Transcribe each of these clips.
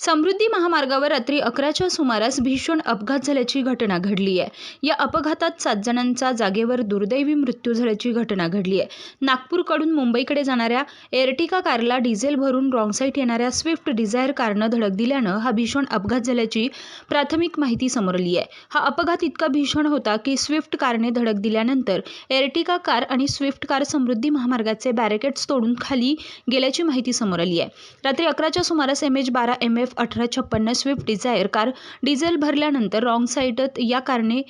समृद्धी महामार्गावर रात्री अकराच्या सुमारास भीषण अपघात झाल्याची घटना घडली आहे. या अपघातात सात जणांचा जागेवर दुर्दैवी मृत्यू झाल्याची घटना घडली आहे. नागपूरकडून मुंबईकडे जाणाऱ्या एर्टिका कारला डिझेल भरून रॉंग साईट येणाऱ्या स्विफ्ट डिझायर कारनं धडक दिल्यानं हा भीषण अपघात झाल्याची प्राथमिक माहिती समोर आली आहे. हा अपघात इतका भीषण होता की स्विफ्ट कारने धडक दिल्यानंतर एर्टिका कार आणि स्विफ्ट कार समृद्धी महामार्गाचे बॅरिकेड्स तोडून खाली गेल्याची माहिती समोर आली आहे. रात्री अकराच्या सुमारास एम एच बारा एम एफ अठरा छप्पन्न स्विफ्ट डिझायर कार डिझेल भरल्यानंतर रॉंग साईडत या कारने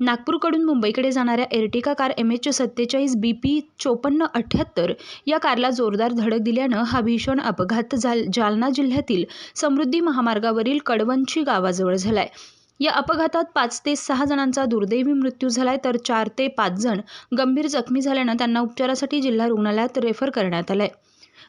नागपूरकडून मुंबईकडे जाणाऱ्या एर्टिका कार एम एच सत्तेचाळीस बी पी चोपन्न अठ्ठ्याहत्तर या कारला जोरदार धडक दिल्यानं हा भीषण अपघात जाल जालना जिल्ह्यातील समृद्धी महामार्गावरील कडवंची गावाजवळ झालाय. या अपघातात पाच ते सहा जणांचा दुर्दैवी मृत्यू झालाय तर चार ते पाच जण गंभीर जखमी झाल्यानं त्यांना उपचारासाठी जिल्हा रुग्णालयात रेफर करण्यात आलंय.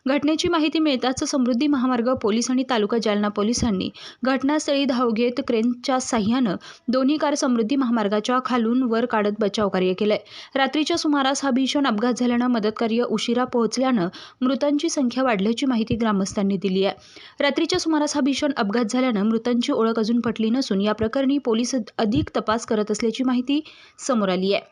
घटनेची माहिती मिळताच समृद्धी महामार्ग पोलीस आणि तालुका जालना पोलिसांनी घटनास्थळी धाव घेत क्रेनच्या साह्यानं दोन्ही कार समृद्धी महामार्गाच्या खालून वर काढत बचाव कार्य केलंय. रात्रीच्या सुमारास हा भीषण अपघात झाल्यानं मदतकार्य उशिरा पोहोचल्यानं मृतांची संख्या वाढल्याची माहिती ग्रामस्थांनी दिली आहे. रात्रीच्या सुमारास हा भीषण अपघात झाल्यानं मृतांची ओळख अजून पटली नसून या प्रकरणी पोलीस अधिक तपास करत असल्याची माहिती समोर आली आहे.